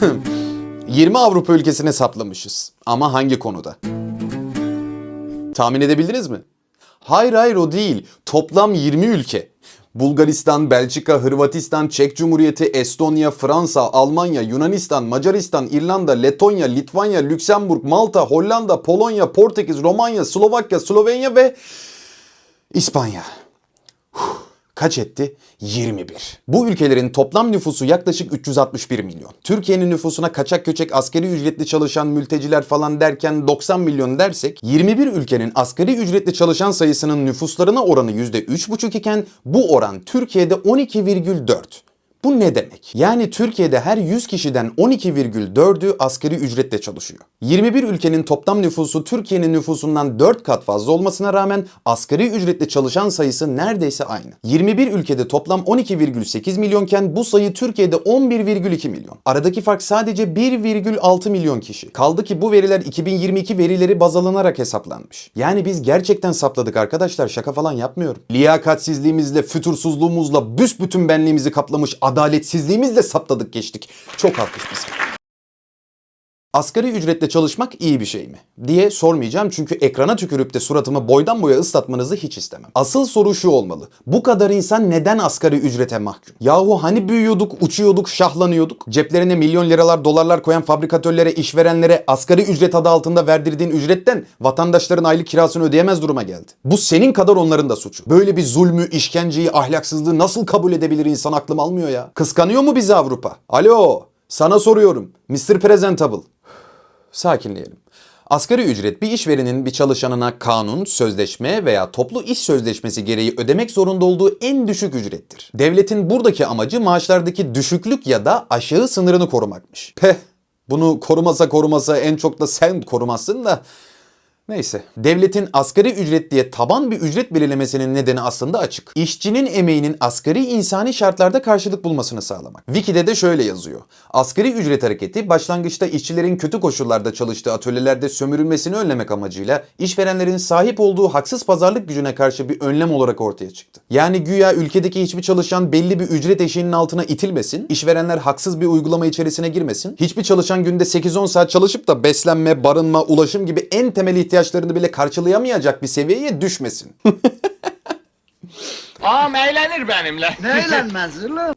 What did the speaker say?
20 Avrupa ülkesine saplamışız. Ama hangi konuda? Tahmin edebildiniz mi? Hayır hayır o değil. Toplam 20 ülke. Bulgaristan, Belçika, Hırvatistan, Çek Cumhuriyeti, Estonya, Fransa, Almanya, Yunanistan, Macaristan, İrlanda, Letonya, Litvanya, Lüksemburg, Malta, Hollanda, Polonya, Portekiz, Romanya, Slovakya, Slovenya ve İspanya. Huh, Kaç etti? 21. Bu ülkelerin toplam nüfusu yaklaşık 361 milyon. Türkiye'nin nüfusuna kaçak köçek askeri ücretli çalışan mülteciler falan derken 90 milyon dersek 21 ülkenin asgari ücretli çalışan sayısının nüfuslarına oranı %3,5 iken bu oran Türkiye'de 12,4. Bu ne demek? Yani Türkiye'de her 100 kişiden 12,4'ü asgari ücretle çalışıyor. 21 ülkenin toplam nüfusu Türkiye'nin nüfusundan 4 kat fazla olmasına rağmen asgari ücretle çalışan sayısı neredeyse aynı. 21 ülkede toplam 12,8 milyonken bu sayı Türkiye'de 11,2 milyon. Aradaki fark sadece 1,6 milyon kişi. Kaldı ki bu veriler 2022 verileri baz alınarak hesaplanmış. Yani biz gerçekten sapladık arkadaşlar şaka falan yapmıyorum. Liyakatsizliğimizle, fütursuzluğumuzla, büsbütün benliğimizi kaplamış adaletsizliğimizle sapladık geçtik. Çok bize. Asgari ücretle çalışmak iyi bir şey mi? diye sormayacağım çünkü ekrana tükürüp de suratımı boydan boya ıslatmanızı hiç istemem. Asıl soru şu olmalı. Bu kadar insan neden asgari ücrete mahkum? Yahu hani büyüyorduk, uçuyorduk, şahlanıyorduk? Ceplerine milyon liralar, dolarlar koyan fabrikatörlere, işverenlere asgari ücret adı altında verdirdiğin ücretten vatandaşların aylık kirasını ödeyemez duruma geldi. Bu senin kadar onların da suçu. Böyle bir zulmü, işkenceyi, ahlaksızlığı nasıl kabul edebilir insan aklım almıyor ya. Kıskanıyor mu bizi Avrupa? Alo, sana soruyorum. Mr. Presentable. Sakinleyelim. Asgari ücret bir işverenin bir çalışanına kanun, sözleşme veya toplu iş sözleşmesi gereği ödemek zorunda olduğu en düşük ücrettir. Devletin buradaki amacı maaşlardaki düşüklük ya da aşağı sınırını korumakmış. Peh, bunu korumasa korumasa en çok da sen korumazsın da Neyse. Devletin asgari ücret diye taban bir ücret belirlemesinin nedeni aslında açık. İşçinin emeğinin asgari insani şartlarda karşılık bulmasını sağlamak. Wiki'de de şöyle yazıyor. Asgari ücret hareketi başlangıçta işçilerin kötü koşullarda çalıştığı atölyelerde sömürülmesini önlemek amacıyla işverenlerin sahip olduğu haksız pazarlık gücüne karşı bir önlem olarak ortaya çıktı. Yani güya ülkedeki hiçbir çalışan belli bir ücret eşiğinin altına itilmesin, işverenler haksız bir uygulama içerisine girmesin, hiçbir çalışan günde 8-10 saat çalışıp da beslenme, barınma, ulaşım gibi en temel ihtiyaçlarını bile karşılayamayacak bir seviyeye düşmesin. Ağam eğlenir benimle. Ne eğlenmez oğlum?